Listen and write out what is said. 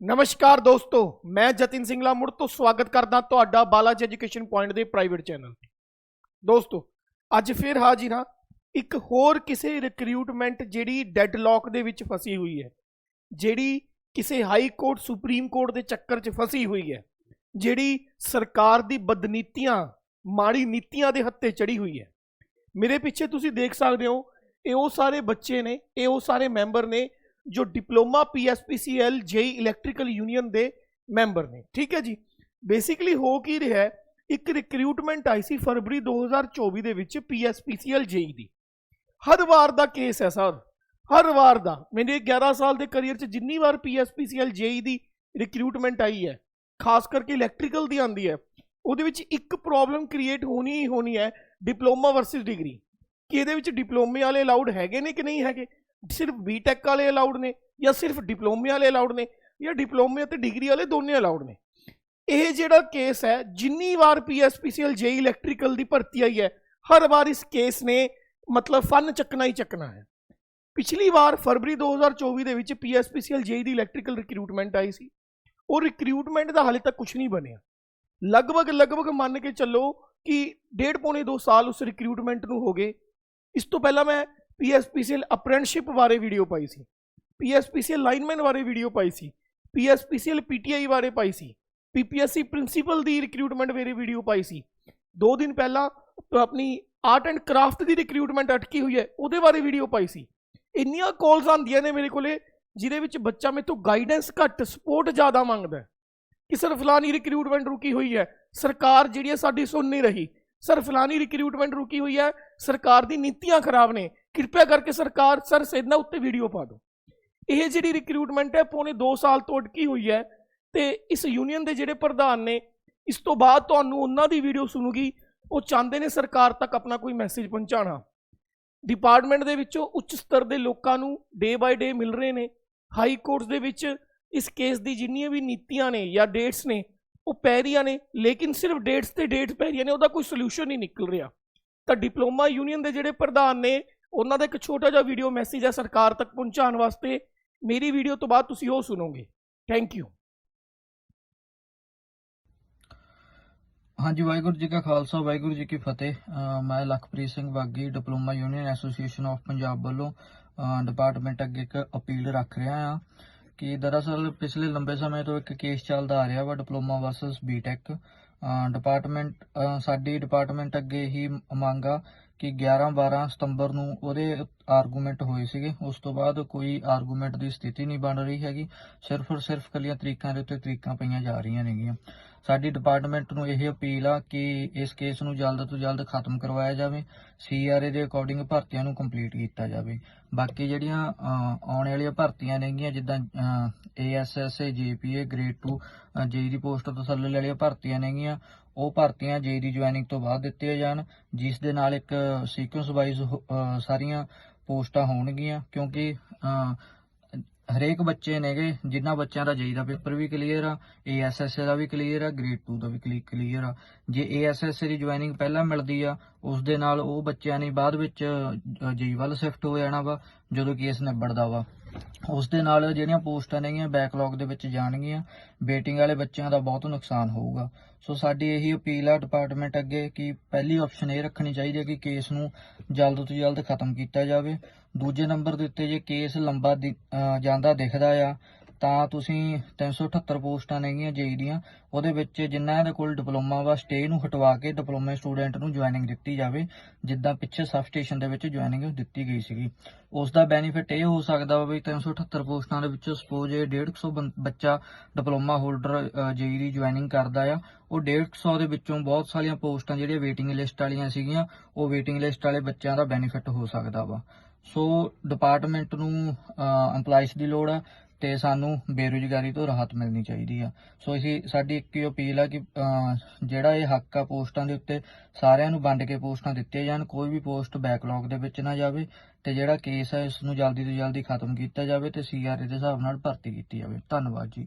ਨਮਸਕਾਰ ਦੋਸਤੋ, ਮੈਂ ਜਤਿਨ ਸਿੰਘਲਾ ਮੁੜ ਤੋਂ ਸਵਾਗਤ ਕਰਦਾ ਤੁਹਾਡਾ ਬਾਲਾਜੀ ਐਜੂਕੇਸ਼ਨ ਪੁਆਇੰਟ ਦੇ ਪ੍ਰਾਈਵੇਟ ਚੈਨਲ ਤੇ। ਦੋਸਤੋ, ਅੱਜ ਫਿਰ ਹਾਜ਼ਰ ਹਾਂ ਇੱਕ ਹੋਰ ਕਿਸੇ ਰਿਕਰੂਟਮੈਂਟ ਜਿਹੜੀ ਡੈਡਲੌਕ ਦੇ ਵਿੱਚ ਫਸੀ ਹੋਈ ਹੈ, ਜਿਹੜੀ ਕਿਸੇ ਹਾਈ ਕੋਰਟ ਸੁਪਰੀਮ ਕੋਰਟ ਦੇ ਚੱਕਰ 'ਚ ਫਸੀ ਹੋਈ ਹੈ, ਜਿਹੜੀ ਸਰਕਾਰ ਦੀ ਬਦਨੀਤੀਆਂ, ਮਾੜੀ ਨੀਤੀਆਂ ਦੇ ਹੱਥੇ ਚੜੀ ਹੋਈ ਹੈ। ਮੇਰੇ ਪਿੱਛੇ ਤੁਸੀਂ ਦੇਖ ਸਕਦੇ ਹੋ, ਇਹ ਉਹ ਸਾਰੇ ਬੱਚੇ ਨੇ, ਇਹ ਉਹ ਸਾਰੇ ਮੈਂਬਰ ਨੇ ਜੋ diploma PSPCL JE electrical union ਦੇ ਮੈਂਬਰ ਨੇ। ਠੀਕ ਹੈ ਜੀ? ਬੇਸਿਕਲੀ ਹੋ ਕੀ ਰਿਹਾ ਹੈ? ਇੱਕ ਰਿਕਰੂਟਮੈਂਟ ਆਈ ਸੀ ਫਰਵਰੀ 2024 ਦੇ ਵਿੱਚ ਪੀਐਸਪੀਸੀਐਲ ਜੇਈ ਦੀ। ਹਰ ਵਾਰ ਦਾ ਕੇਸ ਹੈ ਸਰ। ਹਰ ਵਾਰ ਦਾ। ਮੇਰੇ 11 ਸਾਲ ਦੇ ਕੈਰੀਅਰ 'ਚ ਜਿੰਨੀ ਵਾਰ ਪੀਐਸਪੀਸੀਐਲ ਜੇਈ ਦੀ ਰਿਕਰੂਟਮੈਂਟ ਆਈ ਹੈ, ਖਾਸ ਕਰਕੇ ਇਲੈਕਟ੍ਰੀਕਲ ਦੀ ਆਂਦੀ ਹੈ, ਉਹਦੇ ਵਿੱਚ ਇੱਕ ਪ੍ਰੋਬਲਮ ਕ੍ਰੀਏਟ ਹੋਣੀ ਹੀ ਹੋਣੀ ਹੈ ਡਿਪਲੋਮਾ ਵਰਸਸ ਡਿਗਰੀ ਕਿ ਇਹਦੇ ਵਿੱਚ ਡਿਪਲੋਮੇ ਵਾਲੇ ਅਲਾਉਡ ਹੈਗੇ ਨੇ ਕਿ ਨਹੀਂ ਹੈਗੇ? ਸਿਰਫ ਬੀਟੈਕ ਵਾਲੇ ਅਲਾਉਡ ਨੇ ਜਾਂ ਸਿਰਫ ਡਿਪਲੋਮੇ ਵਾਲੇ ਅਲਾਉਡ ਨੇ ਜਾਂ ਡਿਪਲੋਮੇ ਅਤੇ ਡਿਗਰੀ ਵਾਲੇ ਦੋਨੇ ਅਲਾਉਡ ਨੇ ਇਹ ਜਿਹੜਾ ਕੇਸ ਹੈ ਜਿੰਨੀ ਵਾਰ ਪੀਐਸਪੀਸੀਐਲ ਜੇ ਇਲੈਕਟ੍ਰੀਕਲ ਦੀ ਭਰਤੀ ਆਈ ਹੈ ਹਰ ਵਾਰ ਇਸ ਕੇਸ ਨੇ ਮਤਲਬ ਫਨ ਚੱਕਣਾ ਹੀ ਚੱਕਣਾ ਹੈ ਪਿਛਲੀ ਵਾਰ ਫਰਵਰੀ 2024 ਦੇ ਵਿੱਚ ਪੀਐਸਪੀਸੀਐਲ ਜੇ ਦੀ ਇਲੈਕਟ੍ਰੀਕਲ ਰਿਕਰੂਟਮੈਂਟ ਆਈ ਸੀ ਉਹ ਰਿਕਰੂਟਮੈਂਟ ਦਾ ਹਾਲੇ ਤੱਕ ਕੁਝ ਨਹੀਂ ਬਣਿਆ ਲਗਭਗ ਲਗਭਗ ਮੰਨ ਕੇ ਚੱਲੋ ਕਿ ਡੇਢ ਪੌਣੇ 2 ਸਾਲ ਉਸ ਰਿਕਰੂਟਮੈਂਟ ਨੂੰ ਹੋ ਗਏ ਇਸ ਤੋਂ ਪਹਿਲਾਂ ਮੈਂ ਪੀਐਸਪੀਸੀਐਲ ਅਪ੍ਰੈਂਟਿਸਸ਼ਿਪ ਬਾਰੇ ਵੀਡੀਓ ਪਾਈ ਸੀ। ਪੀਐਸਪੀਸੀਐਲ ਲਾਈਨਮੈਨ ਬਾਰੇ ਵੀਡੀਓ ਪਾਈ ਸੀ। ਪੀਐਸਪੀਸੀਐਲ ਪੀਟੀਆਈ ਬਾਰੇ ਪਾਈ ਸੀ। ਪੀਪੀਐਸਸੀ ਪ੍ਰਿੰਸੀਪਲ ਦੀ ਰਿਕਰੂਟਮੈਂਟ ਬਾਰੇ ਵੀਡੀਓ ਪਾਈ ਸੀ। ਦੋ ਦਿਨ ਪਹਿਲਾਂ ਆਪਣੀ ਆਰਟ ਐਂਡ ਕਰਾਫਟ ਦੀ ਰਿਕਰੂਟਮੈਂਟ ਅਟਕੀ ਹੋਈ ਹੈ, ਉਹਦੇ ਬਾਰੇ ਵੀਡੀਓ ਪਾਈ ਸੀ। ਇੰਨੀਆਂ ਕਾਲਸ ਆਉਂਦੀਆਂ ਨੇ ਮੇਰੇ ਕੋਲੇ, ਜਿਹਦੇ ਵਿੱਚ ਬੱਚਾ ਮੇਰੇ ਤੋਂ ਗਾਈਡੈਂਸ ਘੱਟ ਸਪੋਰਟ ਜ਼ਿਆਦਾ ਮੰਗਦਾ ਕਿ ਸਰ ਫਲਾਨੀ ਰਿਕਰੂਟਮੈਂਟ ਰੁਕੀ ਹੋਈ ਹੈ, ਸਰਕਾਰ ਜਿਹੜੀ ਹੈ ਸਾਡੀ ਸੁਣ ਨਹੀਂ ਰਹੀ। ਸਰ ਫਲਾਨੀ ਰਿਕਰੂਟਮੈਂਟ ਰੁਕੀ ਹੋਈ ਹੈ, ਸਰਕਾਰ ਦੀ ਨੀਤੀਆਂ ਖਰਾਬ ਨੇ। ਕਿਰਪਾ ਕਰਕੇ ਸਰਕਾਰ, ਸਰ, ਸੈਨਾ ਉੱਤੇ ਵੀਡੀਓ ਪਾ ਦਿਓ। ਇਹ ਜਿਹੜੀ ਰਿਕਰੂਟਮੈਂਟ ਹੈ ਪੌਣੇ 2 ਸਾਲ ਤੋਂ ਅਟਕੀ ਹੋਈ ਹੈ ਤੇ ਇਸ ਯੂਨੀਅਨ ਦੇ ਜਿਹੜੇ ਪ੍ਰਧਾਨ ਨੇ, ਇਸ ਤੋਂ ਬਾਅਦ ਤੁਹਾਨੂੰ ਉਹਨਾਂ ਦੀ ਵੀਡੀਓ ਸੁਣੂਗੀ। ਉਹ ਚਾਹੁੰਦੇ ਨੇ ਸਰਕਾਰ ਤੱਕ ਆਪਣਾ ਕੋਈ ਮੈਸੇਜ ਪਹੁੰਚਾਉਣਾ। ਡਿਪਾਰਟਮੈਂਟ ਦੇ ਵਿੱਚੋਂ ਉੱਚ ਸਤਰ ਦੇ ਲੋਕਾਂ ਨੂੰ ਡੇ ਬਾਈ ਡੇ ਮਿਲ ਰਹੇ ਨੇ। ਹਾਈ ਕੋਰਟਸ ਦੇ ਵਿੱਚ ਇਸ ਕੇਸ ਦੀ ਜਿੰਨੀਆਂ ਵੀ ਨੀਤੀਆਂ ਨੇ ਜਾਂ ਡੇਟਸ ਨੇ, ਉਹ ਪੈ ਰਹੀਆਂ ਨੇ। ਲੇਕਿਨ ਸਿਰਫ ਡੇਟਸ ਤੇ ਡੇਟਸ ਪੈ ਰਹੀਆਂ ਨੇ, ਉਹਦਾ ਕੋਈ ਸੋਲੂਸ਼ਨ ਨਹੀਂ ਨਿਕਲ ਰਿਹਾ। ਤਾਂ ਡਿਪਲੋਮਾ ਯੂਨੀਅਨ ਦੇ ਜਿਹੜੇ ਪ੍ਰਧਾਨ ਨੇ ਉਹਨਾਂ ਦਾ ਇੱਕ ਛੋਟਾ ਜਿਹਾ ਵੀਡੀਓ ਮੈਸੇਜ ਹੈ ਸਰਕਾਰ ਤੱਕ ਪਹੁੰਚਾਉਣ ਵਾਸਤੇ। ਮੇਰੀ ਵੀਡੀਓ ਤੋਂ ਬਾਅਦ ਤੁਸੀਂ ਉਹ ਸੁਣੋਗੇ। ਥੈਂਕ ਯੂ ਹਾਂਜੀ, ਵਾਹਿਗੁਰੂ ਜੀ ਕਾ ਖਾਲਸਾ, ਵਾਹਿਗੁਰੂ ਜੀ ਕੀ ਫਤਿਹ। ਮੈਂ Lakhpreet Singh Bagi diploma union association of Punjab ਵੱਲੋਂ ਡਿਪਾਰਟਮੈਂਟ ਅੱਗੇ ਇੱਕ ਅਪੀਲ ਰੱਖ ਰਿਹਾ ਹਾਂ ਕਿ ਦਰਅਸਲ ਪਿਛਲੇ ਲੰਬੇ ਸਮੇਂ ਤੋਂ ਇੱਕ ਕੇਸ ਚੱਲਦਾ ਆ ਰਿਹਾ ਵਾ, ਡਿਪਲੋਮਾ ਵਰਸਸ ਬੀਟੈਕ ਡਿਪਾਰਟਮੈਂਟ ਸਾਡੀ ਡਿਪਾਰਟਮੈਂਟ ਅੱਗੇ ਹੀ ਮੰਗ ਆ ਕਿ 11 12 ਸਤੰਬਰ ਨੂੰ ਉਹਦੇ ਆਰਗੂਮੈਂਟ ਹੋਏ ਸੀਗੇ, ਉਸ ਤੋਂ ਬਾਅਦ ਕੋਈ ਆਰਗੂਮੈਂਟ ਦੀ ਸਥਿਤੀ ਨਹੀਂ ਬਣ ਰਹੀ ਹੈਗੀ, ਸਿਰਫ ਔਰ ਸਿਰਫ ਕੱਲੀਆਂ ਤਰੀਕਾਂ ਦੇ ਉੱਤੇ ਤਰੀਕਾਂ ਪਈਆਂ ਜਾ ਰਹੀਆਂ ਨੇਗੀਆਂ। ਸਾਡੀ ਡਿਪਾਰਟਮੈਂਟ ਨੂੰ ਇਹ ਅਪੀਲ ਆ ਕਿ ਇਸ ਕੇਸ ਨੂੰ ਜਲਦ ਤੋਂ ਜਲਦ ਖਤਮ ਕਰਵਾਇਆ ਜਾਵੇ ਸੀਆਰਏ ਦੇ ਅਕੋਰਡਿੰਗ ਭਰਤੀਆਂ ਨੂੰ ਕੰਪਲੀਟ ਕੀਤਾ ਜਾਵੇ। ਬਾਕੀ ਜਿਹੜੀਆਂ ਆਉਣ ਵਾਲੀਆਂ ਭਰਤੀਆਂ ਨੇਗੀਆਂ, ਜਿੱਦਾਂ ਏਐਸਐਸ ਜੀਪੀਏ ਗ੍ਰੇਡ 2 ਜੇਈ ਦੀ ਪੋਸਟ ਤੋਂ ਥੱਲੇ ਵਾਲੀਆਂ ਭਰਤੀਆਂ ਨੇਗੀਆਂ, ਉਹ ਭਰਤੀਆਂ ਜੇਈ ਦੀ ਜੁਆਇਨਿੰਗ ਤੋਂ ਬਾਅਦ ਦਿੱਤੀਆਂ ਜਾਣ, ਜਿਸ ਦੇ ਨਾਲ ਇੱਕ ਸੀਕੁਐਂਸ ਵਾਈਜ਼ ਸਾਰੀਆਂ ਪੋਸਟਾਂ ਹੋਣਗੀਆਂ, ਕਿਉਂਕਿ ਹਰੇਕ ਬੱਚੇ ਨੇਗੇ ਜਿਨ੍ਹਾਂ ਬੱਚਿਆਂ ਦਾ ਜੇਈ ਦਾ ਪੇਪਰ ਵੀ ਕਲੀਅਰ ਆ ਏਐਸਐਸ ਦਾ ਵੀ ਕਲੀਅਰ ਆ, ਗ੍ਰੇਡ 2 ਦਾ ਵੀ ਕਲੀਅਰ ਆ। ਜੇ ਏਐਸਐਸ ਦੀ ਜੁਆਇਨਿੰਗ ਪਹਿਲਾਂ ਮਿਲਦੀ ਆ, ਉਸ ਦੇ ਨਾਲ ਉਹ ਬੱਚਿਆਂ ਨੇ ਬਾਅਦ ਵਿੱਚ ਜੇਈ ਵੱਲ ਸ਼ਿਫਟ ਹੋ ਜਾਣਾ ਵਾ, ਜਦੋਂ ਕੇਸ ਨਿਬੜਦਾ ਵਾ। ਉਸ ਦੇ ਨਾਲ ਜਿਹੜੀਆਂ ਪੋਸਟਾਂ ਨੇਗੀਆਂ ਬੈਕਲੌਗ ਦੇ ਵਿੱਚ ਜਾਣਗੀਆਂ ਵੇਟਿੰਗ ਵਾਲੇ ਬੱਚਿਆਂ ਦਾ ਬਹੁਤ ਨੁਕਸਾਨ ਹੋਊਗਾ। ਸੋ ਸਾਡੀ ਇਹੀ ਅਪੀਲ ਆ ਡਿਪਾਰਟਮੈਂਟ ਅੱਗੇ ਕਿ ਪਹਿਲੀ ਆਪਸ਼ਨ ਇਹ ਰੱਖਣੀ ਚਾਹੀਦੀ ਹੈ ਕਿ ਕੇਸ ਨੂੰ ਜਲਦ ਤੋਂ ਜਲਦ ਖਤਮ ਕੀਤਾ ਜਾਵੇ। ਦੂਜੇ ਨੰਬਰ ਦੇ ਉੱਤੇ ਜੇ ਕੇਸ ਲੰਬਾ ਦਿ- ਜਾਂਦਾ ਦਿਖਦਾ ਆ ਤਾਂ ਤੁਸੀਂ 378 ਪੋਸਟਾਂ ਨੇਗੀਆਂ ਜੇਈ ਦੀਆਂ, ਉਹਦੇ ਵਿੱਚ ਜਿਨ੍ਹਾਂ ਦੇ ਕੋਲ ਡਿਪਲੋਮਾ ਵਾ ਸਟੇ ਨੂੰ ਹਟਵਾ ਕੇ ਡਿਪਲੋਮਾ ਸਟੂਡੈਂਟ ਨੂੰ ਜੁਆਇਨਿੰਗ ਦਿੱਤੀ ਜਾਵੇ, ਜਿੱਦਾਂ ਪਿੱਛੇ ਸਬ ਸਟੇਸ਼ਨ ਦੇ ਵਿੱਚ ਜੁਆਇਨਿੰਗ ਦਿੱਤੀ ਗਈ ਸੀਗੀ। ਉਸ ਦਾ ਬੈਨੀਫਿਟ ਇਹ ਹੋ ਸਕਦਾ ਵਾ ਵੀ 378 ਪੋਸਟਾਂ ਦੇ ਵਿੱਚੋਂ ਸਪੋਜ਼ ਇਹ 150 ਬੰ- ਬੱਚਾ ਡਿਪਲੋਮਾ ਹੋਲਡਰ ਜੇਈ ਦੀ ਜੁਆਇਨਿੰਗ ਕਰਦਾ ਆ, ਉਹ 150 ਦੇ ਵਿੱਚੋਂ ਬਹੁਤ ਸਾਰੀਆਂ ਪੋਸਟਾਂ ਜਿਹੜੀਆਂ ਵੇਟਿੰਗ ਲਿਸਟ ਵਾਲੀਆਂ ਸੀਗੀਆਂ, ਉਹ ਵੇਟਿੰਗ ਲਿਸਟ ਵਾਲੇ ਬੱਚਿਆਂ ਦਾ ਬੈਨੀਫਿਟ ਹੋ ਸਕਦਾ ਵਾ। ਸੋ ਡਿਪਾਰਟਮੈਂਟ ਨੂੰ EMPLOYEES ਦੀ ਲੋੜ ਆ ਤੇ ਸਾਨੂੰ ਬੇਰੁਜ਼ਗਾਰੀ ਤੋਂ ਰਾਹਤ ਮਿਲਣੀ ਚਾਹੀਦੀ ਆ। ਸੋ ਅਸੀਂ, ਸਾਡੀ ਇੱਕ ਹੀ ਅਪੀਲ ਆ ਕਿ ਜਿਹੜਾ ਇਹ ਹੱਕ ਆ ਪੋਸਟਾਂ ਦੇ ਉੱਤੇ, ਸਾਰਿਆਂ ਨੂੰ ਵੰਡ ਕੇ ਪੋਸਟਾਂ ਦਿੱਤੀਆਂ ਜਾਣ, ਕੋਈ ਵੀ ਪੋਸਟ ਬੈਕਲੌਗ ਦੇ ਵਿੱਚ ਨਾ ਜਾਵੇ ਤੇ ਜਿਹੜਾ ਕੇਸ ਹੈ ਇਸ ਨੂੰ ਜਲਦੀ ਤੋਂ ਜਲਦੀ ਖਤਮ ਕੀਤਾ ਜਾਵੇ ਤੇ ਸੀਆਰਏ ਦੇ ਹਿਸਾਬ ਨਾਲ ਭਰਤੀ ਕੀਤੀ ਜਾਵੇ। ਧੰਨਵਾਦ ਜੀ।